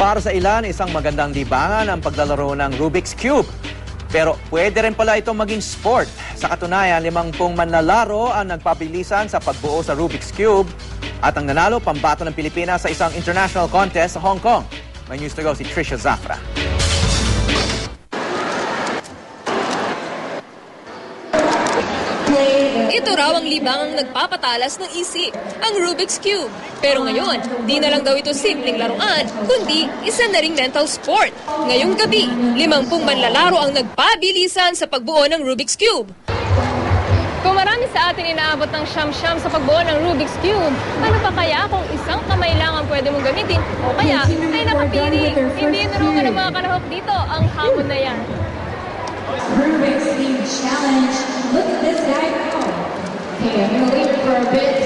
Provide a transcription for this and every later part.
Para sa ilan, isang magandang libangan ang paglalaro ng Rubik's Cube. Pero pwede rin pala itong maging sport. Sa katunayan, limang pong manlalaro ang nagpabilisan sa pagbuo sa Rubik's Cube at ang nanalo pambato ng Pilipinas sa isang international contest sa Hong Kong. May news to go si Trisha Zafra. Ito raw ang libangang nagpapatalas ng isip, ang Rubik's Cube. Pero ngayon, di na lang daw ito simpleng laruan, kundi isa na ring mental sport. Ngayong gabi, limampung manlalaro ang nagpabilisan sa pagbuo ng Rubik's Cube. Kung marami sa atin inaabot ng siyam-siyam sa pagbuo ng Rubik's Cube, ano pa kaya kung isang kamay lang ang pwede mong gamitin o kaya ay nakapiring? Hindi narugan ng mga kanahok dito ang hamon na yan. Rubik's Cube Challenge. Look at this guy go. Okay, I'm gonna leave it for a bit.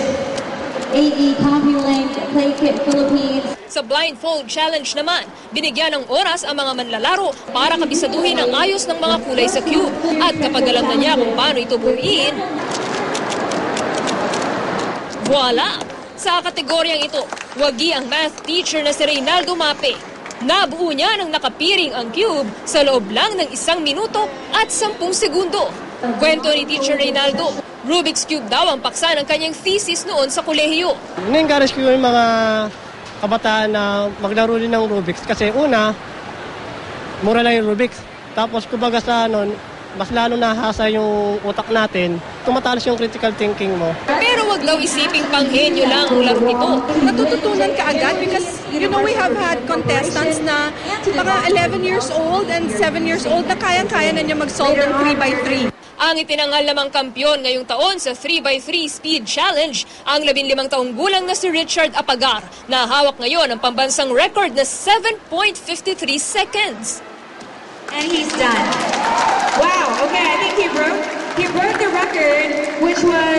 AE CompuLink, Play Kit Philippines. Sa blindfold challenge naman, binigyan ng oras ang mga manlalaro para kabisaduhin ang ayos ng mga kulay sa cube. At kapag alam na niya kung paano ito buuin, voila! Sa kategoryang ito, wagi ang math teacher na si Reynaldo Mape. Nabuo niya ng nakapiring ang cube sa loob lang ng isang minuto at sampung segundo. Kwento ni Teacher Reynaldo, Rubik's Cube daw ang paksa ng kanyang thesis noon sa kolehiyo. Na-encourage ko yung mga kabataan na maglaro din ng Rubik's kasi una, mura lang yung Rubik's. Tapos kumbaga sa ano, mas lalo nahasa yung utak natin, tumatalas yung critical thinking mo. Pero wag daw isiping panghenyo lang ang laro ito. natututunan ka agad because you know we have had contestants na mga 11 years old and 7 years old na kayang-kaya na niya mag-solve ng 3x3. Ang itinangal namang kampyon ngayong taon sa 3x3 Speed Challenge, ang 15 taong gulang na si Richard Apagar, na hawak ngayon ang pambansang record na 7.53 seconds. And he's done. Wow, okay, I think he broke, he broke the record, which was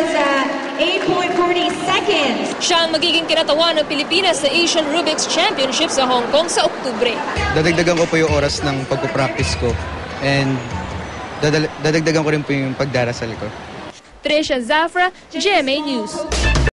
8.40 seconds. Siya ang magiging kinatawan ng Pilipinas sa Asian Rubik's Championship sa Hong Kong sa Oktubre. dadagdagan ko po yung oras ng pagpupractice ko and dadal- dadagdagan ko rin po yung pagdarasal ko. Trisha Zafra, GMA News.